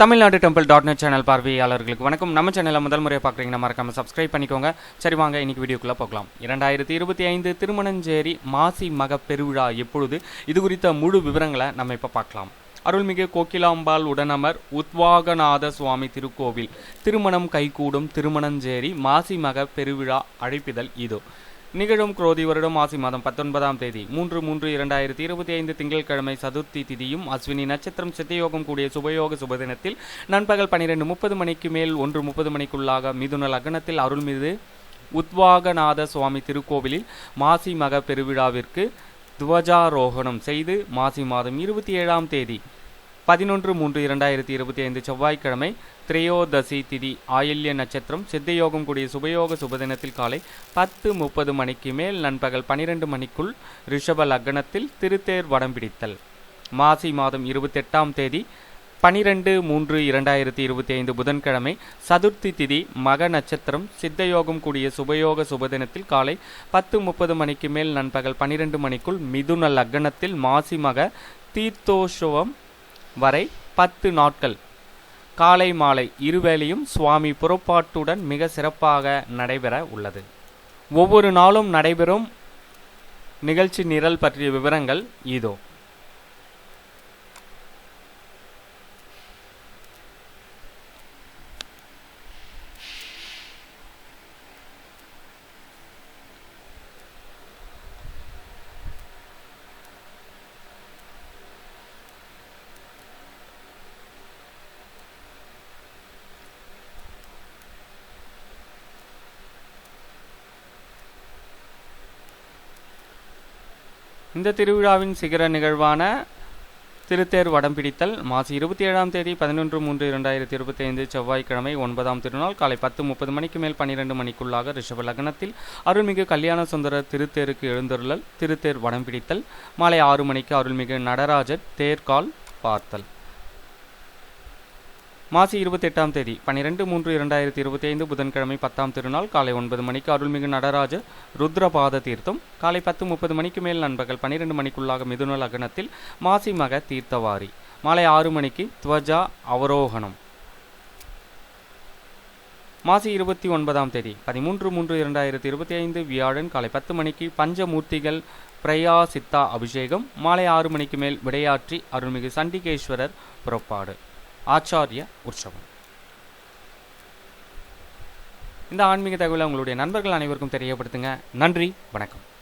Tamil Nadu temple dot net channel பார்வையாளர்களுக்கு வணக்கம். நம்ம சேனலை முதல் முறையாக பார்க்குறீங்கன்னா மறக்காம சப்ஸ்கிரைப் பண்ணிக்கோங்க. சரி வாங்க இன்னைக்கு வீடியோக்குள்ளே போகலாம். இரண்டாயிரத்தி இருபத்தி ஐந்து திருமணஞ்சேரி மாசி மக பெருவிழா எப்பொழுது? இது குறித்த முழு விவரங்களை நம்ம இப்போ பார்க்கலாம். அருள்மிகு கோகிலாம்பாள் உடனமர் உத்வாகநாத சுவாமி திருக்கோவில். திருமணம் கைகூடும் திருமணஞ்சேரி மாசி மக பெருவிழா அழைப்பிதழ் இதோ. நிகழும் குரோதி வருடம் மாசி மாதம் பத்தொன்பதாம் தேதி. மூன்று மூன்று இரண்டாயிரத்தி இருபத்தி ஐந்து திங்கட்கிழமை சதுர்த்தி திதியும் அஸ்வினி நட்சத்திரம் சித்தயோகம் கூடிய சுபயோக சுபதினத்தில் நண்பகல் பனிரெண்டு முப்பது மணிக்கு மேல் ஒன்று முப்பது மணிக்குள்ளாக மிதுன லக்னத்தில் அருள்மிகு உத்வாகநாத சுவாமி திருக்கோவிலில் மாசி மக பெருவிழாவிற்கு துவஜாரோகணம் செய்து மாசி மாதம் இருபத்தி ஏழாம் தேதி பதினொன்று மூன்று இரண்டாயிரத்தி இருபத்தி ஐந்து செவ்வாய்க்கிழமை திரையோதசி திதி ஆயில்ய நட்சத்திரம் சித்தயோகம் கூடிய சுபயோக சுபதினத்தில் காலை பத்து முப்பது மணிக்கு மேல் நண்பகல் பனிரெண்டு மணிக்குள் ரிஷப லக்னத்தில் திருத்தேர் வடம் பிடித்தல். மாசி மாதம் இருபத்தெட்டாம் தேதி பனிரெண்டு மூன்று இரண்டாயிரத்தி இருபத்தி ஐந்து புதன்கிழமை சதுர்த்தி திதி மக நட்சத்திரம் சித்தயோகம் கூடிய சுபயோக சுபதினத்தில் காலை பத்து முப்பது மணிக்கு மேல் நண்பகல் பனிரெண்டு மணிக்குள் மிதுன லக்னத்தில் மாசி மக தீர்த்தோஷவம் வரை பத்து நாட்கள். காலை மாலை இருவேளையும் சுவாமி புறப்பாட்டுடன் மிக சிறப்பாக நடைபெற உள்ளது. ஒவ்வொரு நாளும் நடைபெறும் நிகழ்ச்சி நிரல் பற்றிய விவரங்கள் இதோ. இந்த திருவிழாவின் சிகர நிகழ்வான திருத்தேர் வடம் பிடித்தல் மாசி இருபத்தி ஏழாம் தேதி பதினொன்று மூன்று இரண்டாயிரத்தி இருபத்தி ஐந்து செவ்வாய்க்கிழமை ஒன்பதாம் திருநாள் காலை பத்து முப்பது மணிக்கு மேல் பன்னிரெண்டு மணிக்குள்ளாக ரிஷப லக்னத்தில் அருள்மிகு கல்யாண சுந்தர திருத்தேருக்கு எழுந்தருளல் திருத்தேர் வடம் பிடித்தல் மாலை ஆறு மணிக்கு அருள்மிகு நடராஜர் தேர்கால் பார்த்தல். மாசி இருபத்தெட்டாம் தேதி பன்னிரெண்டு மூன்று இரண்டாயிரத்தி இருபத்தி ஐந்து புதன்கிழமை பத்தாம் திருநாள் காலை ஒன்பது மணிக்கு அருள்மிகு நடராஜ ருத்ரபாத தீர்த்தம். காலை பத்து முப்பது மணிக்கு மேல் நண்பகல் பன்னிரெண்டு மணிக்குள்ளாக மிதுன லக்னத்தில் மாசி மக தீர்த்தவாரி. மாலை ஆறு மணிக்கு துவஜா அவரோகணம். மாசி இருபத்தி ஒன்பதாம் தேதி பதிமூன்று மூன்று இரண்டாயிரத்தி இருபத்தி ஐந்து வியாழன் காலை பத்து மணிக்கு பஞ்சமூர்த்திகள் பிரயா சித்தா அபிஷேகம். மாலை ஆறு மணிக்கு மேல் விடையாற்றி அருள்மிகு சண்டிகேஸ்வரர் புறப்பாடு. ஆச்சாரிய உற்சவம். இந்த ஆன்மீக தகவலை உங்களுடைய நண்பர்கள் அனைவருக்கும் தெரியப்படுத்துங்க. நன்றி வணக்கம்.